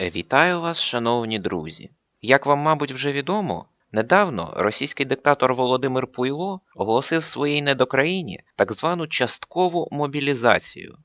Вітаю вас, шановні друзі! Як вам, мабуть, вже відомо, недавно російський диктатор Володимир Пуйло оголосив своїй недокраїні так звану часткову мобілізацію.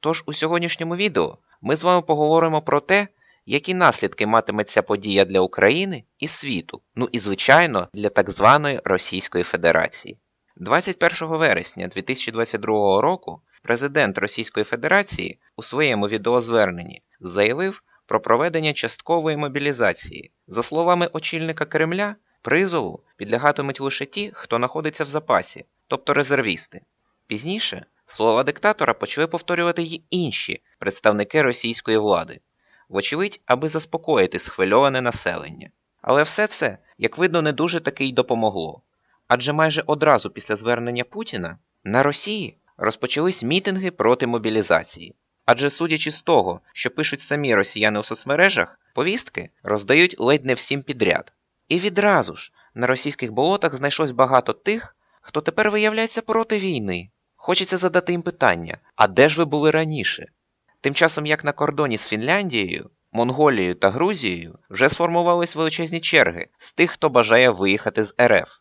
Тож у сьогоднішньому відео ми з вами поговоримо про те, які наслідки матиме ця подія для України і світу, ну і звичайно для так званої Російської Федерації. 21 вересня 2022 року президент Російської Федерації у своєму відеозверненні заявив про проведення часткової мобілізації. За словами очільника Кремля, призову підлягатимуть лише ті, хто знаходиться в запасі, тобто резервісти. Пізніше слова диктатора почали повторювати й інші представники російської влади, вочевидь, аби заспокоїти схвильоване населення. Але все це, як видно, не дуже таки й допомогло. Адже майже одразу після звернення Путіна на Росії розпочались мітинги проти мобілізації. Адже судячи з того, що пишуть самі росіяни у соцмережах, повістки роздають ледь не всім підряд. І відразу ж на російських болотах знайшлось багато тих, хто тепер виявляється проти війни. Хочеться задати їм питання: а де ж ви були раніше? Тим часом, як на кордоні з Фінляндією, Монголією та Грузією вже сформувались величезні черги з тих, хто бажає виїхати з РФ.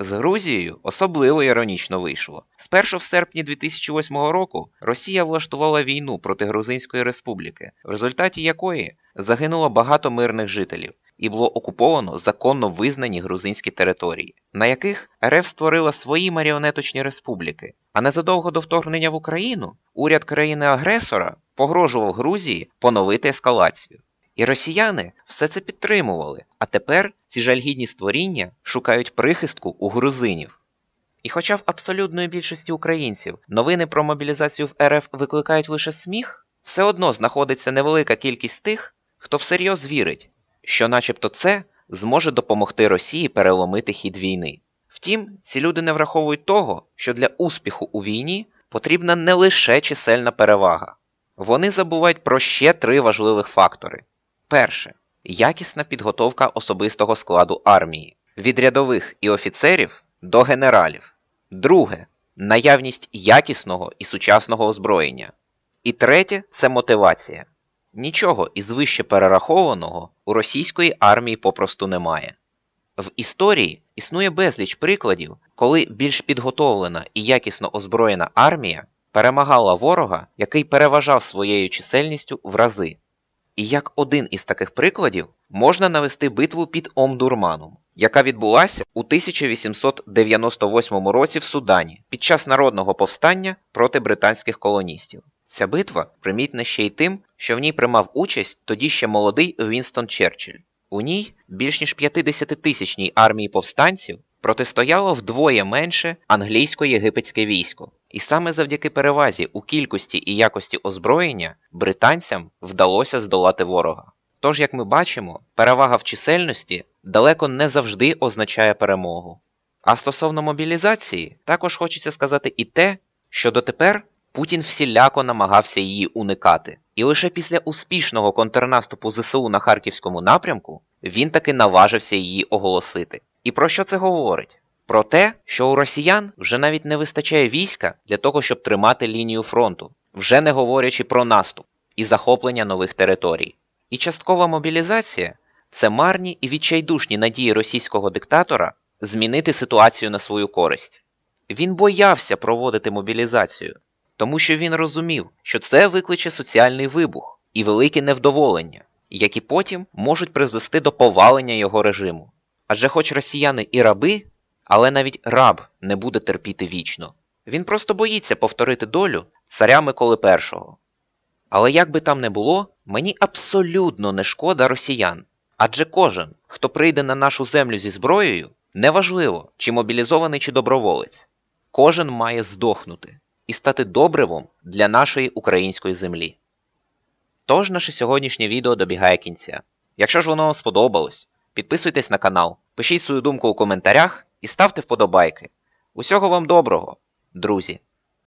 З Грузією особливо іронічно вийшло. Спершу в серпні 2008 року Росія влаштувала війну проти Грузинської республіки, в результаті якої загинуло багато мирних жителів і було окуповано законно визнані грузинські території, на яких РФ створила свої маріонеточні республіки. А незадовго до вторгнення в Україну уряд країни-агресора погрожував Грузії поновити ескалацію. І росіяни все це підтримували, а тепер ці жальгідні створіння шукають прихистку у грузинів. І хоча в абсолютної більшості українців новини про мобілізацію в РФ викликають лише сміх, все одно знаходиться невелика кількість тих, хто всерйоз вірить, що начебто це зможе допомогти Росії переломити хід війни. Втім, ці люди не враховують того, що для успіху у війні потрібна не лише чисельна перевага. Вони забувають про ще три важливих фактори. Перше якісна підготовка особистого складу армії від рядових і офіцерів до генералів. Друге наявність якісного і сучасного озброєння. І третє це мотивація. Нічого із вище перерахованого у російської армії попросту немає. В історії існує безліч прикладів, коли більш підготовлена і якісно озброєна армія перемагала ворога, який переважав своєю чисельністю в рази. І як один із таких прикладів можна навести битву під Омдурманом, яка відбулася у 1898 році в Судані під час народного повстання проти британських колоністів. Ця битва примітна ще й тим, що в ній приймав участь тоді ще молодий Вінстон Черчилль. У ній більш ніж 50-тисячній армії повстанців протистояло вдвоє менше англійсько-єгипетське військо. І саме завдяки перевазі у кількості і якості озброєння британцям вдалося здолати ворога. Тож, як ми бачимо, перевага в чисельності далеко не завжди означає перемогу. А стосовно мобілізації, також хочеться сказати і те, що дотепер Путін всіляко намагався її уникати. І лише після успішного контрнаступу ЗСУ на Харківському напрямку він таки наважився її оголосити. І про що це говорить? Про те, що у росіян вже навіть не вистачає війська для того, щоб тримати лінію фронту, вже не говорячи про наступ і захоплення нових територій. І часткова мобілізація це марні і відчайдушні надії російського диктатора змінити ситуацію на свою користь. Він боявся проводити мобілізацію, тому що він розумів, що це викличе соціальний вибух і велике невдоволення, які потім можуть призвести до повалення його режиму. Адже хоч росіяни і раби, але навіть раб не буде терпіти вічно. Він просто боїться повторити долю царя Миколи І. Але як би там не було, мені абсолютно не шкода росіян. Адже кожен, хто прийде на нашу землю зі зброєю, неважливо, чи мобілізований, чи доброволець, кожен має здохнути і стати добривом для нашої української землі. Тож наше сьогоднішнє відео добігає кінця. Якщо ж воно вам сподобалось, підписуйтесь на канал, пишіть свою думку у коментарях і ставте вподобайки. Усього вам доброго, друзі!